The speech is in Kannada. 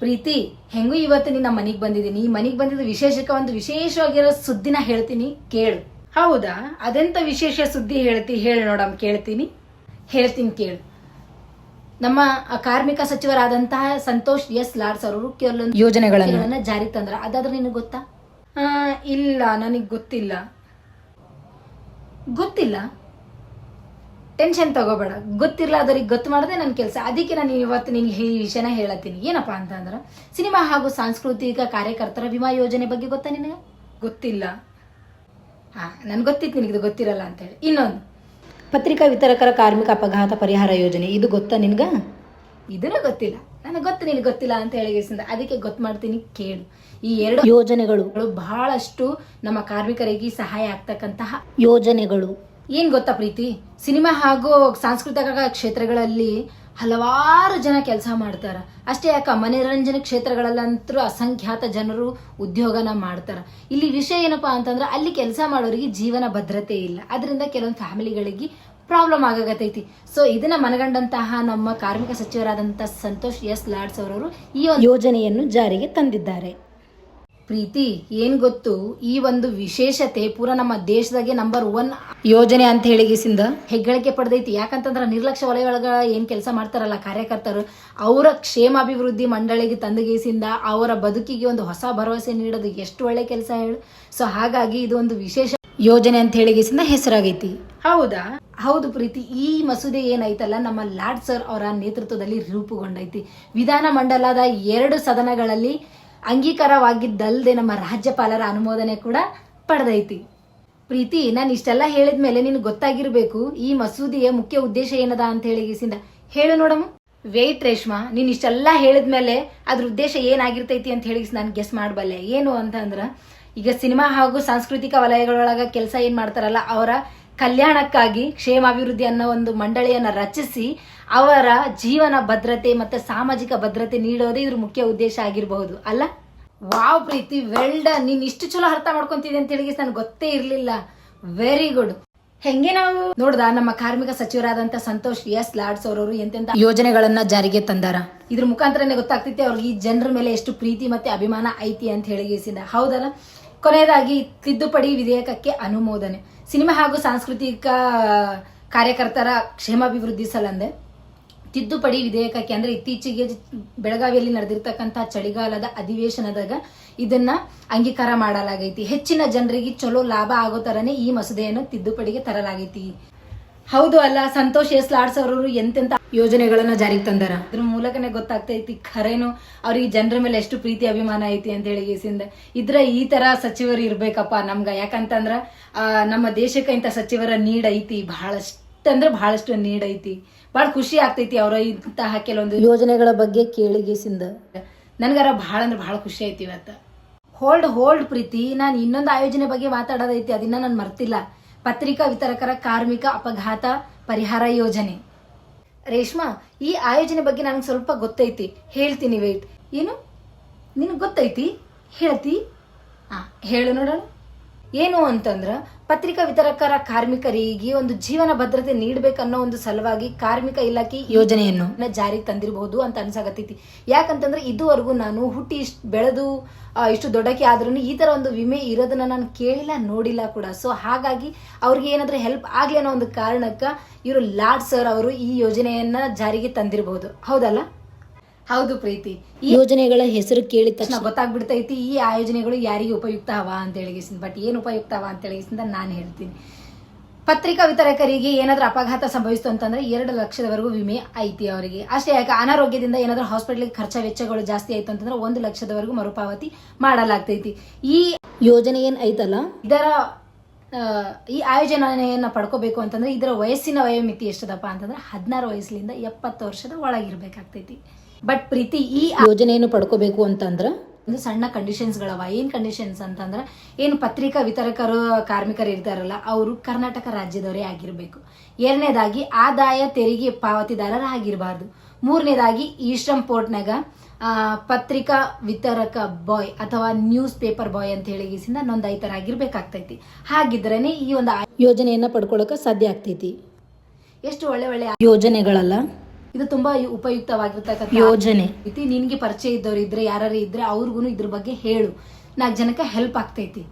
ಪ್ರೀತಿ ಹೆಂಗೂ ಇವತ್ತು ನಿನ್ನ ನಮ್ಮ ಮನೆಗೆ ಬಂದಿದ್ದೀನಿ ಈ ಮನೆಗೆ ಬಂದಿದ್ದು ವಿಶೇಷಕ್ಕೆ ಒಂದು ವಿಶೇಷವಾಗಿರೋ ಸುದ್ದಿನ ಹೇಳ್ತೀನಿ ಕೇಳು. ಹೌದಾ? ಅದೆಂತ ವಿಶೇಷ ಸುದ್ದಿ ಹೇಳ್ತಿ ಹೇಳಿ ನೋಡಮ್ ಕೇಳ್ತೀನಿ. ಹೇಳ್ತೀನಿ ಕೇಳು. ನಮ್ಮ ಕಾರ್ಮಿಕ ಸಚಿವರಾದಂತಹ ಸಂತೋಷ್ ಎಸ್ ಲಾಡ್ಸ್ ಅವರು ಕೆಲವೊಂದು ಯೋಜನೆಗಳನ್ನ. ಜಾರಿ ತಂದ್ರ ಅದಾದ್ರೆ ನಿನಗೆ ಗೊತ್ತಾ? ಇಲ್ಲ ನನಗೆ ಗೊತ್ತಿಲ್ಲ. ಗೊತ್ತಿಲ್ಲ? ಟೆನ್ಷನ್ ತಗೋಬೇಡ. ಗೊತ್ತಿರ್ಲಾದವ್ರಿಗೆ ಗೊತ್ತು ಮಾಡದೆ ನನ್ನ ಕೆಲಸ. ಅದಕ್ಕೆ ನಾನು ಇವತ್ತು ನಿನ್ಗೆ ಈ ವಿಷಯನ ಹೇಳತ್ತೀನಿ. ಏನಪ್ಪಾ ಅಂತಂದ್ರೆ ಸಿನಿಮಾ ಹಾಗೂ ಸಾಂಸ್ಕೃತಿಕ ಕಾರ್ಯಕರ್ತರ ವಿಮಾ ಯೋಜನೆ ಬಗ್ಗೆ ಗೊತ್ತಾ ನಿನಗೆ? ಗೊತ್ತಿಲ್ಲ. ಹಾ ನನ್ಗೆ ಗೊತ್ತಿತ್ತು ನಿನಗೆ ಇದು ಗೊತ್ತಿರಲ್ಲ ಅಂತೇಳಿ ಇನ್ನೊಂದು. ಪತ್ರಿಕಾ ವಿತರಕರ ಕಾರ್ಮಿಕ ಅಪಘಾತ ಪರಿಹಾರ ಯೋಜನೆ ಇದು ಗೊತ್ತಾ ನಿನ್ಗ? ಇದನ್ನ ಗೊತ್ತಿಲ್ಲ. ನನಗೆ ಗೊತ್ತು ನಿನಗೆ ಗೊತ್ತಿಲ್ಲ ಅಂತ ಹೇಳಿ ಅದಕ್ಕೆ ಗೊತ್ತು ಮಾಡ್ತೀನಿ ಕೇಳು. ಈ ಎರಡು ಯೋಜನೆಗಳು. ಬಹಳಷ್ಟು ನಮ್ಮ ಕಾರ್ಮಿಕರಿಗೆ ಸಹಾಯ ಆಗ್ತಕ್ಕಂತಹ ಯೋಜನೆಗಳು. ಏನ್ ಗೊತ್ತಾ ಪ್ರೀತಿ? ಸಿನಿಮಾ ಹಾಗೂ ಸಾಂಸ್ಕೃತಿಕ ಕ್ಷೇತ್ರಗಳಲ್ಲಿ ಹಲವಾರು ಜನ ಕೆಲಸ ಮಾಡ್ತಾರ. ಅಷ್ಟೇ ಯಾಕ, ಮನೋರಂಜನೆ ಕ್ಷೇತ್ರಗಳಲ್ಲಂತೂ ಅಸಂಖ್ಯಾತ ಜನರು ಉದ್ಯೋಗನ ಮಾಡ್ತಾರ. ಇಲ್ಲಿ ವಿಷಯ ಏನಪ್ಪಾ ಅಂತಂದ್ರೆ, ಅಲ್ಲಿ ಕೆಲಸ ಮಾಡೋರಿಗೆ ಜೀವನ ಭದ್ರತೆ ಇಲ್ಲ. ಅದರಿಂದ ಕೆಲವೊಂದು ಫ್ಯಾಮಿಲಿಗಳಿಗೆ ಪ್ರಾಬ್ಲಮ್ ಆಗತೈತಿ ಸೊ ಇದನ್ನ ಮನಗಂಡಂತಹ ನಮ್ಮ ಕಾರ್ಮಿಕ ಸಚಿವರಾದಂತಹ ಸಂತೋಷ್ ಎಸ್ ಲಾಡ್ಸ್ ಅವರವರು ಈ ಯೋಜನೆಯನ್ನು ಜಾರಿಗೆ ತಂದಿದ್ದಾರೆ. ಪ್ರೀತಿ ಏನ್ ಗೊತ್ತು? ಈ ಒಂದು ವಿಶೇಷತೆ ಪೂರ ನಮ್ಮ ದೇಶದಾಗೆ ನಂಬರ್ ಒನ್ ಯೋಜನೆ ಅಂತ ಹೇಳಿಗಿಸಿಂದ ಹೆಗ್ಗಳಿಕೆ ಪಡೆದೈತಿ. ಯಾಕಂತಂದ್ರ ನಿರ್ಲಕ್ಷ್ಯ ವಲಯೊಳಗ ಏನ್ ಕೆಲಸ ಮಾಡ್ತಾರಲ್ಲ ಕಾರ್ಯಕರ್ತರು ಅವರ ಕ್ಷೇಮಾಭಿವೃದ್ಧಿ ಮಂಡಳಿಗೆ ತಂದಗೇಸಿಂದ ಅವರ ಬದುಕಿಗೆ ಒಂದು ಹೊಸ ಭರವಸೆ ನೀಡೋದು ಎಷ್ಟು ಒಳ್ಳೆ ಕೆಲಸ ಹೇಳು. ಸೊ ಹಾಗಾಗಿ ಇದು ಒಂದು ವಿಶೇಷ ಯೋಜನೆ ಅಂತ ಹೇಳಿಗಿಸಿಂದ ಹೆಸರಾಗೈತಿ. ಹೌದಾ? ಹೌದು ಪ್ರೀತಿ. ಈ ಮಸೂದೆ ಏನೈತಲ್ಲ ನಮ್ಮ ಲಾಡ್ ಸರ್ ಅವರ ನೇತೃತ್ವದಲ್ಲಿ ರೂಪುಗೊಂಡೈತಿ. ವಿಧಾನ ಮಂಡಲದ ಎರಡು ಸದನಗಳಲ್ಲಿ ಅಂಗೀಕಾರವಾಗಿದ್ದಲ್ಲದೆ ನಮ್ಮ ರಾಜ್ಯಪಾಲರ ಅನುಮೋದನೆ ಕೂಡ ಪಡೆದೈತಿ. ಪ್ರೀತಿ, ನಾನು ಇಷ್ಟೆಲ್ಲ ಹೇಳಿದ ಮೇಲೆ ನಿನ್ಗೆ ಗೊತ್ತಾಗಿರ್ಬೇಕು, ಈ ಮಸೂದಿಯ ಮುಖ್ಯ ಉದ್ದೇಶ ಏನದ ಅಂತ ಹೇಳಿಗಿಸಿಂದ ಹೇಳು ನೋಡಮ್ಮ. ವೇಟ್ ರೇಷ್ಮಾ, ನೀನ್ ಇಷ್ಟೆಲ್ಲ ಹೇಳಿದ್ಮೇಲೆ ಅದ್ರ ಉದ್ದೇಶ ಏನಾಗಿರ್ತೈತಿ ಅಂತ ಹೇಳಿ ನಾನು ಗೆಸ್ ಮಾಡಬಲ್ಲೆ. ಏನು ಅಂತಂದ್ರ ಈಗ ಸಿನಿಮಾ ಹಾಗೂ ಸಾಂಸ್ಕೃತಿಕ ವಲಯಗಳೊಳಗ ಕೆಲಸ ಏನ್ ಮಾಡ್ತಾರಲ್ಲ, ಅವರ ಕಲ್ಯಾಣಕ್ಕಾಗಿ ಕ್ಷೇಮಾಭಿವೃದ್ಧಿ ಅನ್ನೋ ಒಂದು ಮಂಡಳಿಯನ್ನ ರಚಿಸಿ ಅವರ ಜೀವನ ಭದ್ರತೆ ಮತ್ತೆ ಸಾಮಾಜಿಕ ಭದ್ರತೆ ನೀಡೋದೇ ಇದ್ರ ಮುಖ್ಯ ಉದ್ದೇಶ ಆಗಿರಬಹುದು, ಅಲ್ಲ? ವಾವ್ ಪ್ರೀತಿ ವೆಲ್ ಡನ್ ನೀನ್ ಇಷ್ಟು ಚಲೋ ಅರ್ಥ ಮಾಡ್ಕೊಂತಿದೆ ಅಂತ ಹೇಳಿ ನನ್ಗೆ ಗೊತ್ತೇ ಇರ್ಲಿಲ್ಲ. ವೆರಿ ಗುಡ್ ಹೆಂಗೆ ನಾವು? ನೋಡ್ದ, ನಮ್ಮ ಕಾರ್ಮಿಕ ಸಚಿವರಾದಂತ ಸಂತೋಷ್ ಎಸ್ ಲಾಡ್ಸ್ ಅವರವರು ಎಂತೆಂತ ಯೋಜನೆಗಳನ್ನ ಜಾರಿಗೆ ತಂದಾರ. ಇದ್ರ ಮುಖಾಂತರನೇ ಗೊತ್ತಾಗ್ತೈತಿ ಅವ್ರಿಗೆ ಈ ಜನರ ಮೇಲೆ ಎಷ್ಟು ಪ್ರೀತಿ ಮತ್ತೆ ಅಭಿಮಾನ ಐತಿ ಅಂತ ಹೇಳಿಸಿದ ಹೌದಲ್ಲ? ಕೊನೆಯದಾಗಿ ತಿದ್ದುಪಡಿ ವಿಧೇಯಕಕ್ಕೆ ಅನುಮೋದನೆ. ಸಿನಿಮಾ ಹಾಗೂ ಸಾಂಸ್ಕೃತಿಕ ಕಾರ್ಯಕರ್ತರ ಕ್ಷೇಮಾಭಿವೃದ್ಧಿ ಸಲಂದೆ ತಿದ್ದುಪಡಿ ವಿಧೇಯಕಕ್ಕೆ ಅಂದ್ರೆ ಇತ್ತೀಚೆಗೆ ಬೆಳಗಾವಿಯಲ್ಲಿ ನಡೆದಿರ್ತಕ್ಕಂತಹ ಚಳಿಗಾಲದ ಅಧಿವೇಶನದಾಗ ಇದನ್ನ ಅಂಗೀಕಾರ ಮಾಡಲಾಗೈತಿ. ಹೆಚ್ಚಿನ ಜನರಿಗೆ ಚಲೋ ಲಾಭ ಆಗೋ ತರನೇ ಈ ಮಸೂದೆಯನ್ನು ತಿದ್ದುಪಡಿಗೆ ತರಲಾಗೈತಿ. ಹೌದು ಅಲ್ಲ, ಸಂತೋಷ್ ಎಸ್ ಲಾಡ್ಸ್ ಅವರು ಎಂತೆಂತ ಯೋಜನೆಗಳನ್ನ ಜಾರಿಗೆ ತಂದಾರ? ಅದ್ರ ಮೂಲಕನೇ ಗೊತ್ತಾಗ್ತೈತಿ ಖರೇನು ಅವ್ರಿಗೆ ಜನರ ಮೇಲೆ ಎಷ್ಟು ಪ್ರೀತಿ ಅಭಿಮಾನ ಐತಿ ಅಂತ ಹೇಳಿ ಗೇಸಿಂದ. ಇದ್ರ ಈ ತರ ಸಚಿವರು ಇರ್ಬೇಕಪ್ಪ ನಮ್ಗ. ಯಾಕಂತಂದ್ರ ನಮ್ಮ ದೇಶಕ್ಕೆ ಇಂಥ ಸಚಿವರ ನೀಡ್ ಐತಿ, ಬಹಳಷ್ಟು. ಅಂದ್ರೆ ಬಹಳಷ್ಟು ನೀಡ್ ಐತಿ. ಬಹಳ ಖುಷಿ ಆಗ್ತೈತಿ ಅವರ ಇಂತಹ ಕೆಲವೊಂದು ಯೋಜನೆಗಳ ಬಗ್ಗೆ ಕೇಳಿಗೆಸಿಂದ ನನ್ಗಾರ ಬಹಳ ಅಂದ್ರೆ ಬಹಳ ಖುಷಿ ಐತಿ ಇವತ್ತು. Hold hold Preethi. ನಾನು ಇನ್ನೊಂದು ಆಯೋಜನೆ ಬಗ್ಗೆ ಮಾತಾಡೋದೈತಿ ಅದನ್ನ ನಾನು ಮರ್ತಿಲ್ಲ. ಪತ್ರಿಕಾ ವಿತರಕರ ಕಾರ್ಮಿಕ ಅಪಘಾತ ಪರಿಹಾರ ಯೋಜನೆ. ರೇಷ್ಮಾ ಈ ಆಯೋಜನೆ ಬಗ್ಗೆ ನನಗೆ ಸ್ವಲ್ಪ ಗೊತ್ತೈತಿ. ಹೇಳ್ತೀನಿ ವೇಟ್ ಏನು? ನಿನಗೆ ಗೊತ್ತೈತಿ? ಹೇಳ್ತಿ? ಆ ಹೇಳು ನೋಡೋಣ. ಏನು ಅಂತಂದ್ರ ಪತ್ರಿಕಾ ವಿತರಕರ ಕಾರ್ಮಿಕರಿಗೆ ಒಂದು ಜೀವನ ಭದ್ರತೆ ನೀಡಬೇಕನ್ನೋ ಒಂದು ಸಲುವಾಗಿ ಕಾರ್ಮಿಕ ಇಲಾಖೆ ಯೋಜನೆಯನ್ನು. ಜಾರಿಗೆ ತಂದಿರಬಹುದು ಅಂತ ಅನ್ಸಾಗತ್ತೈತಿ ಯಾಕಂತಂದ್ರೆ ಇದುವರೆಗೂ ನಾನು ಹುಟ್ಟಿ ಇಷ್ಟು ಬೆಳೆದು ಇಷ್ಟು ದೊಡ್ಡಕ್ಕೆ ಆದ್ರೂ ಈ ತರ ಒಂದು ವಿಮೆ ಇರೋದನ್ನ ನಾನು ಕೇಳಿಲ್ಲ ನೋಡಿಲ್ಲ ಕೂಡ. ಸೊ ಹಾಗಾಗಿ ಅವ್ರಿಗೆ ಏನಾದ್ರೂ ಹೆಲ್ಪ್ ಆಗ್ಲಿ ಅನ್ನೋ ಒಂದು ಕಾರಣಕ್ಕ ಇವರು ಲಾಡ್ ಸರ್ ಅವರು ಈ ಯೋಜನೆಯನ್ನ ಜಾರಿಗೆ ತಂದಿರಬಹುದು. ಹೌದಲ್ಲ? ಹೌದು ಪ್ರೀತಿ. ಈ ಯೋಜನೆಗಳ ಹೆಸರು ಕೇಳಿದ ತಕ್ಷಣ ಗೊತ್ತಾಗ್ಬಿಡ್ತೈತಿ ಈ ಆಯೋಜನೆಗಳು ಯಾರಿಗೆ ಉಪಯುಕ್ತ ಅವ ಅಂತ ಹೇಳಿಗಿಸಿಂದ. ಬಟ್ ಏನು ಉಪಯುಕ್ತ ಅವ ಅಂತ ಹೇಳಿಗಿಸಿಂದ ನಾನು ಹೇಳ್ತೀನಿ. ಪತ್ರಿಕಾ ವಿತರಕರಿಗೆ ಏನಾದರೂ ಅಪಘಾತ ಸಂಭವಿಸ್ತು ಅಂತಂದ್ರೆ ಎರಡು ಲಕ್ಷದವರೆಗೂ ವಿಮೆ ಐತಿ ಅವರಿಗೆ. ಅಷ್ಟೇ ಯಾಕೆ ಅನಾರೋಗ್ಯದಿಂದ ಏನಾದ್ರೂ ಹಾಸ್ಪಿಟಲ್ಗೆ ಖರ್ಚ ವೆಚ್ಚಗಳು ಜಾಸ್ತಿ ಆಯ್ತು ಅಂತಂದ್ರೆ ಒಂದು ಲಕ್ಷದವರೆಗೂ ಮರುಪಾವತಿ ಮಾಡಲಾಗ್ತೈತಿ. ಈ ಯೋಜನೆ ಏನ್ ಐತಲ್ಲ? ಇದರ ಈ ಆಯೋಜನೆಯನ್ನ ಪಡ್ಕೋಬೇಕು ಅಂತಂದ್ರೆ ಇದರ ವಯಸ್ಸಿನ ವಯೋಮಿತಿ ಎಷ್ಟದಪ್ಪ ಅಂತಂದ್ರೆ ಹದಿನಾರು ವಯಸ್ಸಿನಿಂದ ಎಪ್ಪತ್ತು ವರ್ಷದ ಒಳಗಿರ್ಬೇಕಾಗ್ತೈತಿ. ಬಟ್ ಪ್ರೀತಿ ಈ ಯೋಜನೆಯನ್ನು ಪಡ್ಕೋಬೇಕು ಅಂತಂದ್ರೆ ಒಂದು ಸಣ್ಣ ಕಂಡೀಷನ್ಸ್ಗಳವ ಏನು ಕಂಡೀಷನ್ಸ್ ಅಂತಂದ್ರೆ ಏನು ಪತ್ರಿಕಾ ವಿತರಕರು, ಕಾರ್ಮಿಕರು ಇರ್ತಾರಲ್ಲ, ಅವರು ಕರ್ನಾಟಕ ರಾಜ್ಯದವರೇ ಆಗಿರಬೇಕು. ಎರಡನೇದಾಗಿ ಆದಾಯ ತೆರಿಗೆ ಪಾವತಿದಾರರಾಗಿರಬಾರ್ದು. ಮೂರನೇದಾಗಿ ಈಶ್ರಂ ಪೋರ್ಟ್ನಾಗ ಪತ್ರಿಕಾ ವಿತರಕ ಬಾಯ್ ಅಥವಾ ನ್ಯೂಸ್ ಪೇಪರ್ ಬಾಯ್ ಅಂತ ಹೇಳಿಗಿಸಿಂದ ನೋಂದಾಯಿತರಾಗಿರ್ಬೇಕಾಗ್ತೈತಿ. ಹಾಗಿದ್ರೇನೆ ಈ ಒಂದು ಯೋಜನೆಯನ್ನ ಪಡ್ಕೊಳ್ಳೋಕೆ ಸಾಧ್ಯ ಆಗ್ತೈತಿ. ಎಷ್ಟು ಒಳ್ಳೆ ಒಳ್ಳೆ ಯೋಜನೆಗಳಲ್ಲ. ಇದು ತುಂಬಾ ಉಪಯುಕ್ತವಾಗಿರ್ತಕ್ಕಂಥ ಯೋಜನೆ. ನಿನ್ಗೆ ಪರಿಚಯ ಇದ್ದವ್ರು ಇದ್ರೆ ಯಾರು ಇದ್ರೆ ಅವ್ರಿಗೂ ಇದ್ರ ಬಗ್ಗೆ ಹೇಳು. ನಾಲ್ಕು ಜನಕ್ಕೆ ಹೆಲ್ಪ್ ಆಗ್ತೈತಿ.